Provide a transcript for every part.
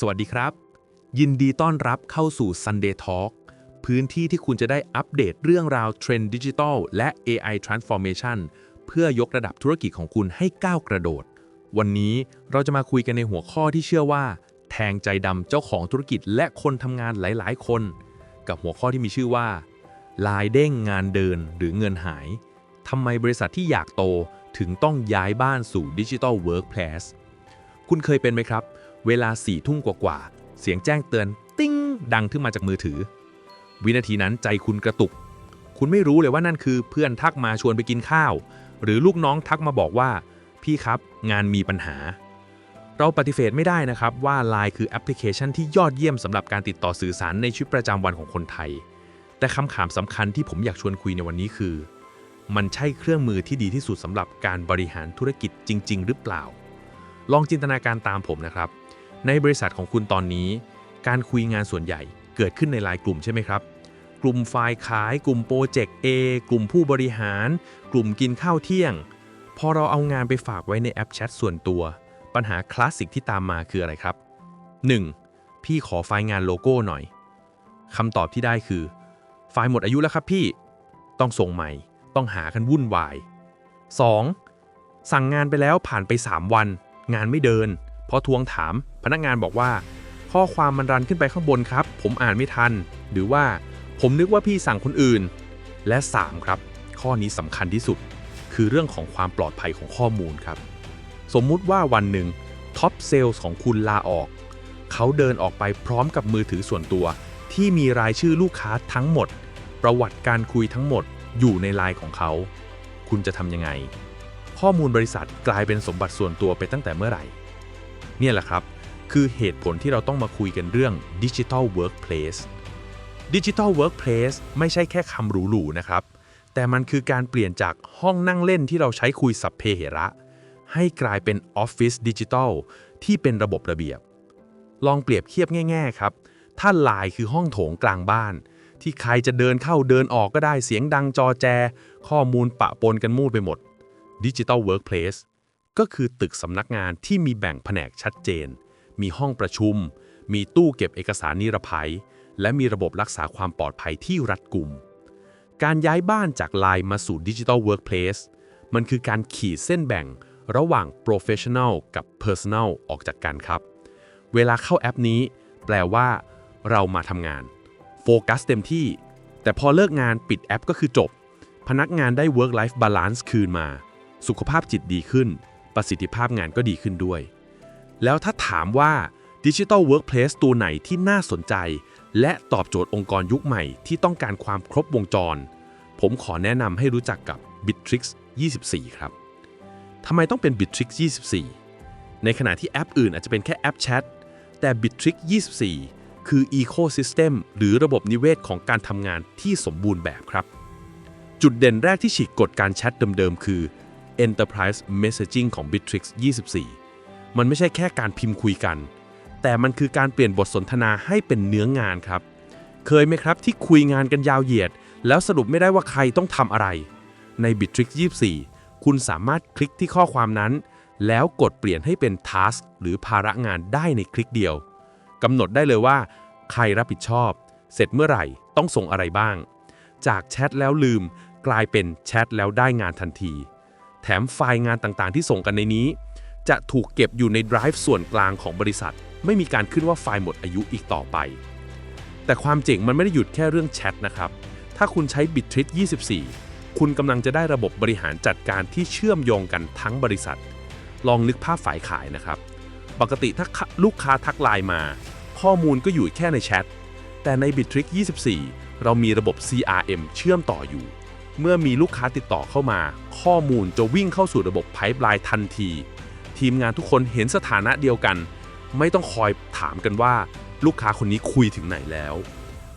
สวัสดีครับ ยินดีต้อนรับเข้าสู่ Sunday Talk พื้นที่ที่คุณจะได้อัปเดตเรื่องราวเทรนด์ดิจิทัลและ AI Transformation เพื่อยกระดับธุรกิจของคุณให้ก้าวกระโดด วันนี้เราจะมาคุยกันในหัวข้อที่เชื่อว่า แทงใจดำเจ้าของธุรกิจและคนทำงานหลาย ๆ คน กับหัวข้อที่มีชื่อว่า ลายเด้งงานเดินหรือเงินหายทำไมบริษัทที่อยากโตถึงต้องย้ายบ้านสู่ดิจิทัลเวิร์กเพลสคุณเคยเป็นไหมครับ เวลาสี่ทุ่มกว่าๆ เสียงแจ้งเตือน ติ้ง ดังขึ้นมาจากมือถือ วินาทีนั้นใจคุณกระตุก คุณไม่รู้เลยว่านั่นคือเพื่อนทักมาชวนไปกินข้าว หรือลูกน้องทักมาบอกว่า พี่ครับ งานมีปัญหา เราปฏิเสธไม่ได้นะครับว่า Line คือแอปพลิเคชันที่ยอดเยี่ยมสำหรับการติดต่อสื่อสารในชีวิตประจำวันของคนไทย แต่คำถามสำคัญที่ผมอยากชวนคุยในวันนี้คือ มันใช่เครื่องมือที่ดีที่สุดสำหรับการบริหารธุรกิจจริง ๆ หรือเปล่า ลองจินตนาการตามผมนะครับ ในบริษัทของคุณตอนนี้ การคุยงานส่วนใหญ่เกิดขึ้นในไลน์กลุ่มใช่ไหมครับ กลุ่มฝ่ายขาย กลุ่มโปรเจกต์ A กลุ่มผู้บริหาร กลุ่มกินข้าวเที่ยง พอเราเอางานไปฝากไว้ในแอปแชทส่วนตัว ปัญหาคลาสสิกที่ตามมาคืออะไรครับ 1. พี่ขอไฟล์งานโลโก้หน่อยคำตอบที่ได้คือ ไฟล์หมดอายุแล้วครับพี่ ต้องส่งใหม่ ต้องหากันวุ่นวาย 2. สั่งงานไปแล้วผ่านไป 3 วัน งานไม่เดินพอทวงถาม พนักงานบอกว่า ข้อความมันรันขึ้นไปข้างบนครับ ผมอ่านไม่ทัน หรือว่าผมนึกว่าพี่สั่งคนอื่น และ 3 ครับ ข้อนี้สำคัญที่สุด คือเรื่องของความปลอดภัยของข้อมูลครับ สมมุติว่าวันหนึ่งท็อปเซลล์ของคุณลาออก เขาเดินออกไปพร้อมกับมือถือส่วนตัว ที่มีรายชื่อลูกค้าทั้งหมด ประวัติการคุยทั้งหมดอยู่ในไลน์ของเขา คุณจะทำยังไง ข้อมูลบริษัทกลายเป็นสมบัติส่วนตัวไปตั้งแต่เมื่อไหร่ เนี่ยแหละครับ คือเหตุผลที่เราต้องมาคุยกันเรื่อง Digital Workplace Digital Workplace ไม่ใช่แค่คำหรูๆนะครับ แต่มันคือการเปลี่ยนจากห้องนั่งเล่นที่เราใช้คุยสัพเพเหระ ให้กลายเป็นออฟฟิศดิจิทัลที่เป็นระบบระเบียบ ลองเปรียบเทียบง่ายๆครับ ถ้าลน์คือห้องโถงกลางบ้าน ที่ใครจะเดินเข้าเดินออกก็ได้เสียงดังจอแจ ข้อมูลปะปนกันมู่ไปหมด Digital Workplace ก็คือตึกสำนักงานที่มีแบ่งแผนกชัดเจน มีห้องประชุม มีตู้เก็บเอกสารนิรภัย และมีระบบรักษาความปลอดภัยที่รัดกุม การย้ายบ้านจาก Line มาสู่ Digital Workplace มันคือการขีดเส้นแบ่งระหว่าง Professional กับ Personal ออกจากกันครับ เวลาเข้าแอปนี้ แปลว่า เรามาทำงานโฟกัสเต็มที่ แต่พอเลิกงานปิดแอปก็คือจบ พนักงานได้ work life balance คืนมา สุขภาพจิตดีขึ้น ประสิทธิภาพงานก็ดีขึ้นด้วย แล้วถ้าถามว่า Digital Workplace ตัวไหนที่น่าสนใจ และตอบโจทย์องค์กรยุคใหม่ที่ต้องการความครบวงจร ผมขอแนะนำให้รู้จักกับ Bittrex 24 ครับทำไมต้องเป็น Bittrex 24 ในขณะที่แอปอื่นอาจจะเป็นแค่แอปแชทแต่ Bittrex 24 คือ Ecosystem หรือระบบนิเวศของการทำงานที่สมบูรณ์แบบครับ จุดเด่นแรกที่ฉีกกฎการแชทเดิมๆ คือ Enterprise Messaging ของ Bittrex 24 มันไม่ใช่แค่การพิมพ์คุยกัน แต่มันคือการเปลี่ยนบทสนทนาให้เป็นเนื้องานครับ เคยไหมครับที่คุยงานกันยาวเหยียด แล้วสรุปไม่ได้ว่าใครต้องทำอะไร ใน Bittrex 24 คุณสามารถคลิกที่ข้อความนั้น แล้วกดเปลี่ยนให้เป็น Task หรือภาระงานได้ในคลิกเดียวกำหนดได้เลยว่า ใครรับผิดชอบ เสร็จเมื่อไหร่ต้องส่งอะไรบ้าง จากแชทแล้วลืม กลายเป็นแชทแล้วได้งานทันที แถมไฟล์งานต่างๆ ที่ส่งกันในนี้ จะถูกเก็บอยู่ใน Drive ส่วนกลางของบริษัท ไม่มีการขึ้นว่าไฟล์หมดอายุอีกต่อไป แต่ความเจ๋งมันไม่ได้หยุดแค่เรื่องแชทนะครับ ถ้าคุณใช้ Bittrex 24 คุณกำลังจะได้ระบบบริหารจัดการที่เชื่อมโยงกันทั้งบริษัท ลองนึกภาพฝ่ายขายนะครับ ปกติถ้าลูกค้าทักไลน์มา ข้อมูลก็อยู่แค่ในแชทแต่ใน Bittrex 24 เรามีระบบ CRM เชื่อมต่ออยู่ เมื่อมีลูกค้าติดต่อเข้ามา ข้อมูลจะวิ่งเข้าสู่ระบบ Pipeline ทันที ทีมงานทุกคนเห็นสถานะเดียวกัน ไม่ต้องคอยถามกันว่า ลูกค้าคนนี้คุยถึงไหนแล้ว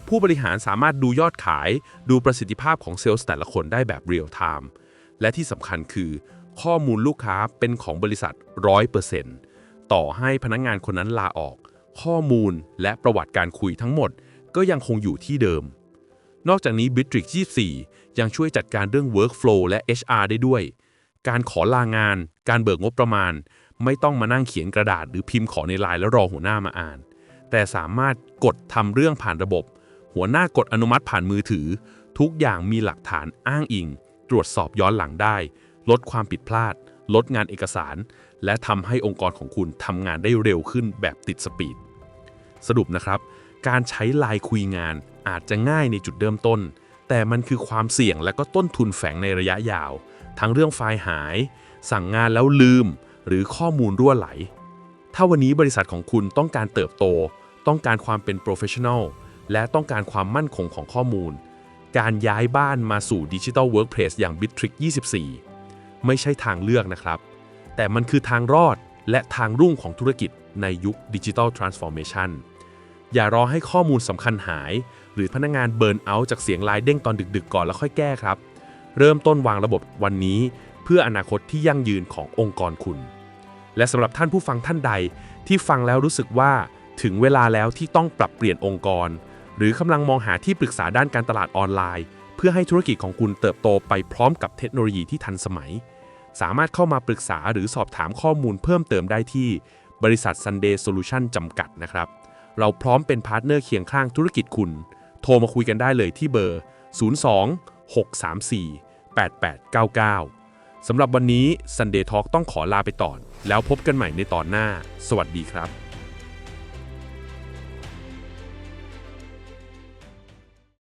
ผู้บริหารสามารถดูยอดขาย ดูประสิทธิภาพของเซลล์แต่ละคนได้แบบเรียลไทม์และที่สำคัญคือ ข้อมูลลูกค้าเป็นของบริษัท 100%ต่อให้พนักงงานคนนั้นลาออก ข้อมูลและประวัติการคุยทั้งหมด ก็ยังคงอยู่ที่เดิม นอกจากนี้ Bittrex 24 ยังช่วยจัดการเรื่อง Workflow และ HR ได้ด้วย การขอลางาน การเบิกงบประมาณ ไม่ต้องมานั่งเขียนกระดาษหรือพิมพ์ขอในไลน์แล้วรอหัวหน้ามาอ่าน แต่สามารถกดทำเรื่องผ่านระบบ หัวหน้ากดอนุมัติผ่านมือถือ ทุกอย่างมีหลักฐานอ้างอิง ตรวจสอบย้อนหลังได้ ลดความผิดพลาด ลดงานเอกสาร และทำให้องค์กรของคุณทำงานได้เร็วขึ้นแบบติดสปีดสรุปนะครับ การใช้ไลน์คุยงาน อาจจะง่ายในจุดเริ่มต้น แต่มันคือความเสี่ยงและก็ต้นทุนแฝงในระยะยาว ทั้งเรื่องไฟล์หาย สั่งงานแล้วลืม หรือข้อมูลรั่วไหล ถ้าวันนี้บริษัทของคุณต้องการเติบโต ต้องการความเป็น professional และต้องการความมั่นคงของข้อมูล การย้ายบ้านมาสู่ Digital Workplace อย่าง Bittrex 24 ไม่ใช่ทางเลือกนะครับ แต่มันคือทางรอดและทางรุ่งของธุรกิจในยุค Digital Transformation อย่ารอให้ข้อมูลสำคัญหาย หรือพนักงานเบิร์นเอาท์จากเสียงลน์เด้งตอนดึกๆก่อนแล้วค่อยแก้ครับ เริ่มต้นวางระบบวันนี้ เพื่ออนาคตที่ยั่งยืนขององค์กรคุณ และสำหรับท่านผู้ฟังท่านใด ที่ฟังแล้วรู้สึกว่าถึงเวลาแล้วที่ต้องปรับเปลี่ยนองค์กร หรือกำลังมองหาที่ปรึกษาด้านการตลาดออนไลน์ เพื่อให้ธุรกิจของคุณเติบโตไปพร้อมกับเทคโนโลยีที่ทันสมัย สามารถเข้ามาปรึกษาหรือสอบถามข้อมูลเพิ่มเติมได้ที่บริษัท Sunday Solution จำกัดนะครับ เราพร้อมเป็นพาร์ทเนอร์เคียงข้างธุรกิจคุณ ทรมาคุยกันได้เลยที่เบอร์ 02 634 8899 สำหรับวันนี้ Sunday Talk ต้องขอลาไปต่อน แล้วพบกันใหม่ในตอนหน้า สวัสดีครับ